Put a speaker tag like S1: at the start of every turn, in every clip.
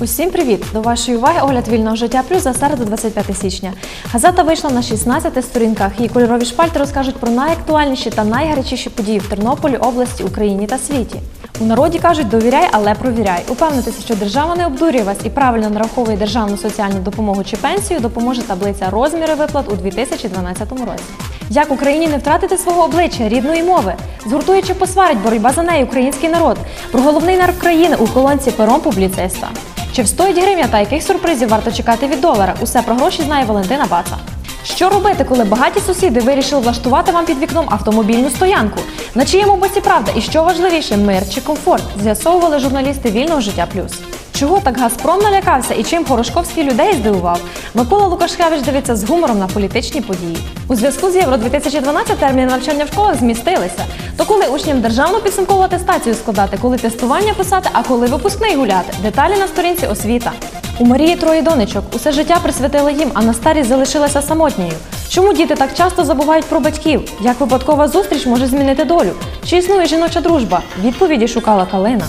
S1: Усім привіт! До вашої уваги огляд вільного життя плюс за середу 25 січня. Газета вийшла на 16 сторінках. Її кольорові шпальти розкажуть про найактуальніші та найгарячіші події в Тернополі, області, Україні та світі. У народі кажуть довіряй, але провіряй. Упевнитися, що держава не обдурює вас і правильно нараховує державну соціальну допомогу чи пенсію, допоможе таблиця розміри виплат у 2012 році. Як Україні не втратити свого обличчя, рідної мови? Згуртує чи посварить боротьба за неї український народ? Про головний нерв країни у колонці пером публіциста. Чи встоїть гривня та яких сюрпризів варто чекати від долара? Усе про гроші знає Валентина Баца. Що робити, коли багаті сусіди вирішили влаштувати вам під вікном автомобільну стоянку? На чиєму боці правда і що важливіше, мир чи комфорт? З'ясовували журналісти вільного життя плюс. Чого так Газпром налякався і чим Порошковський людей здивував? Микола Лукашкевич дивиться з гумором на політичні події. У зв'язку з Євро 2012 терміни навчання в школах змістилися. То коли учням державну підсумкову атестацію складати, коли тестування писати, а коли випускний гуляти? Деталі на сторінці освіта. У Марії троє донечок. Усе життя присвятила їм, а на старість залишилася самотньою. Чому діти так часто забувають про батьків? Як випадкова зустріч може змінити долю? Чи існує жіноча дружба? Відповіді шукала Калина.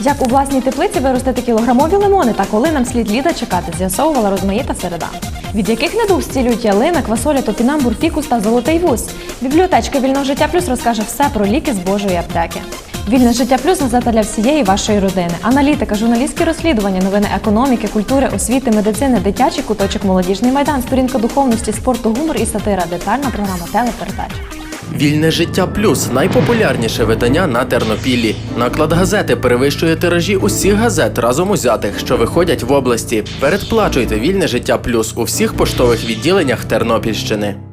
S1: Як у власній теплиці виростити кілограмові лимони та коли нам слід літа чекати, з'ясовувала розмаїта середа. Від яких недуг зцілюють ялина, квасоля, топінамбур, фікус та золотий вуз? Бібліотечка вільного життя плюс розкаже все про ліки з Божої аптеки. Вільне життя плюс газета для всієї вашої родини. Аналітика, журналістські розслідування, новини економіки, культури, освіти, медицини, дитячий куточок, молодіжний майдан, сторінка духовності, спорту, гумор і сатира. Детальна програма телепередач.
S2: Вільне життя плюс найпопулярніше видання на Тернопіллі. Наклад газети перевищує тиражі усіх газет разом узятих, що виходять в області. Передплачуйте вільне життя плюс у всіх поштових відділеннях Тернопільщини.